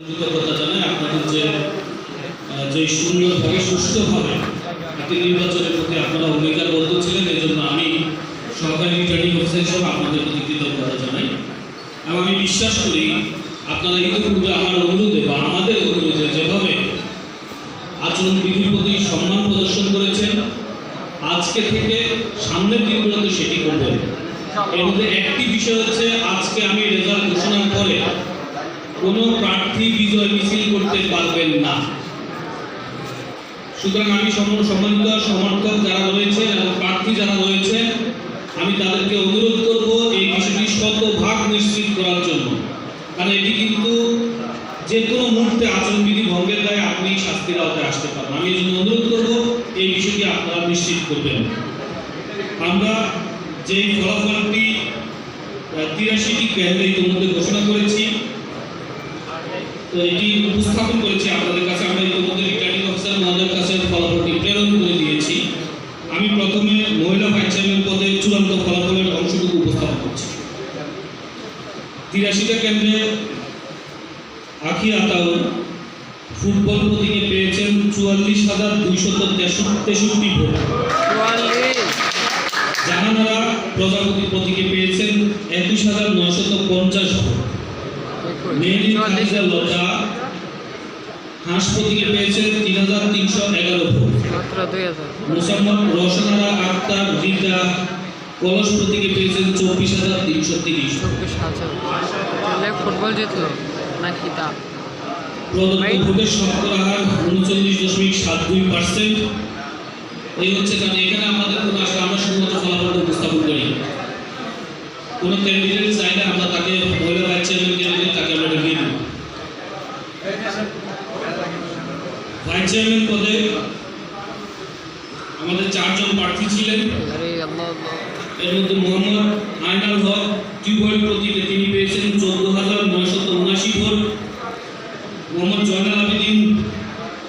কৃতজ্ঞতা জানাই আপনাদের যে যে সুন্দরভাবে সুস্থভাবে একটি নির্বাচনের প্রতি আপনারা অঙ্গীকারবদ্ধ ছিলেন এই জন্য আমি সহকারী রিটার্নিং অফিসার হিসেবে আপনাদের প্রতি কৃতজ্ঞতা জানাই। এবং আমি বিশ্বাস করি, আপনারা ইতিপূর্বে আমার অনুরোধে বা আমাদের অনুরোধে যেভাবে আচরণ বিধির প্রতি সম্মান প্রদর্শন করেছেন, আজকে থেকে সামনের দিনগুলোতে সেটি করবেন। এর মধ্যে একটি বিষয় হচ্ছে, আজকে আমি রেজাল্ট ঘোষণার পরে কোনো প্রার্থী বিজয় মিছিল করতে পারবেন না। সুতরাং আমি সম- সম্মানিত সমর্থক যারা রয়েছেন এবং প্রার্থী যারা রয়েছেন, আমি তাদেরকে অনুরোধ করব এই বিষয়টি শতভাগ নিশ্চিত করার জন্য। কারণ এটি কিন্তু যে কোনো মুহূর্তে আচরণবিধি ভঙ্গের দায়ে আপনি শাস্তির আওতায় আসতে পারেন আমি এই জন্য অনুরোধ করব এই বিষয়টি আপনারা নিশ্চিত করবেন। আমরা যে ফলাফলটি তিরাশিটি কেন্দ্রে ইতিমধ্যে ঘোষণা করেছি এটি উপস্থাপন করেছি আপনাদের কাছে। আমরা ইতিমধ্যে রিটার্নিং অফিসার মহোদয়ের কাছে ফলাফলটি প্রেরণ করে দিয়েছি। আমি প্রথমে মহিলা ভাইস চেয়ারম্যান পদে চূড়ান্ত ফলাফলের অংশটুকু উপস্থাপন করছি। তিরাশিটা কেন্দ্রে আখি আতাউর ফুটবল প্রতীকে পেয়েছেন চুয়াল্লিশ হাজার দুইশত তেষট্টি ভোট। জাহানারা প্রজাপতি প্রতীকে পেয়েছেন একুশ হাজার নয়শত পঞ্চাশ ভোট। লতা হাঁস প্রতীকে পেয়েছেন তিন হাজার তিনশো এগারো ভোট মোসাম্মদ রোশনারা আক্তার রিতা কলস প্রতীকে পেয়েছেন চব্বিশ হাজার তিনশো তিরিশ চব্বিশ হাজার। ফুটবল জিতলো নাকি তা? প্রদত্ত ভোটের শতকরা হার উনচল্লিশ দশমিক সাত দুই পার্সেন্ট। এই হচ্ছে কারণ এখানে আমাদের কোনো আসলে আমরা শুধুমাত্র ফলাফলটা উপস্থাপন করি কোনো ক্যান্ডিডেট চাইলে আমরা তাকে মহিলা ভাইস চেয়ারম্যান ক্যান্ডিডেট তাকে আমরা ডেকে দিই ভাইস চেয়ারম্যান পদে আমাদের চারজন প্রার্থী ছিলেন। এর মধ্যে মোহাম্মদ আয়নাল হক টিউবওয়েল প্রতীকে তিনি পেয়েছেন চোদ্দ হাজার নয়শত উনাশি ভোট। মোহাম্মদ জয়নাল আবেদিন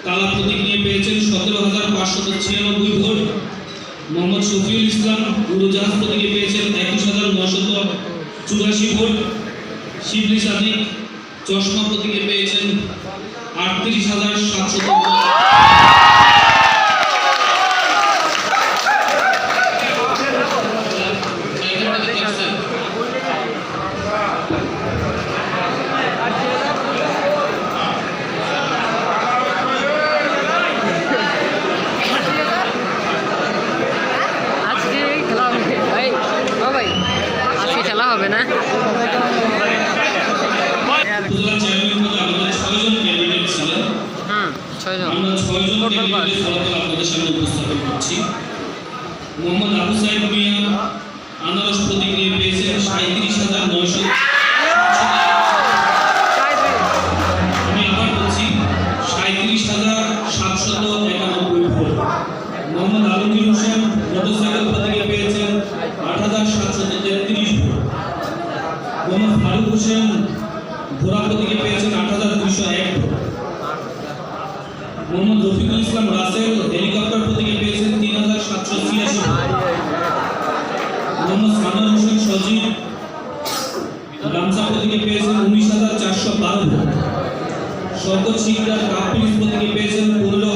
তালা প্রতীক নিয়ে পেয়েছেন সতেরো হাজার পাঁচশত ছিয়ানব্বই ভোট। মোহাম্মদ শফিউল ইসলাম উড়োজাহাজ প্রতীকে পেয়েছেন একুশ হাজার নয়শত চুরাশি ভোট। শিবলি সাদিক চশমা প্রতীকে পেয়েছেন আটত্রিশ হাজার সাতশত ভোট আজকে খেলা হবে ভাই ও ভাই আজকে খেলা হবে না উপজেলা চেয়ারম্যান পদে আমাদের ছয়জন ক্যান্ডিডেট ছিলেন হুম ছয়জন আপনাদের সামনে উপস্থাপন করছি। মোহাম্মদ আবু সাইদ মিয়া আনারস পেয়েছেন সাঁত্রিশ হাজার নয়শো আমি আবার বলছি সাঁত্রিশ হাজার সাতশত একানব্বই ভোট। মোহাম্মদ আলমগীর হোসেন মোটরসাইকেল প্রতীকে পেয়েছেন আট হাজার সাতশত তেত্রিশ ভোট। মোহাম্মদ ফারুক হোসেন ঘোড়া প্রতীকে পেয়েছেন আট হাজার দুইশো এক ভোট মোহাম্মদ রফিকুল ইসলাম রাসেল হেলিকপ্টার প্রতীকে পেয়েছেন তিন হাজার সাতশো ছিয়াশি মোহাম্মদ সানার হোসেন সজীব গামছা প্রতীকে পেয়েছেন উনিশ হাজার চারশো বারো শব্দ শওকত সিকদার কাপ পুলিশ প্রতীকে পেয়েছেন পনেরো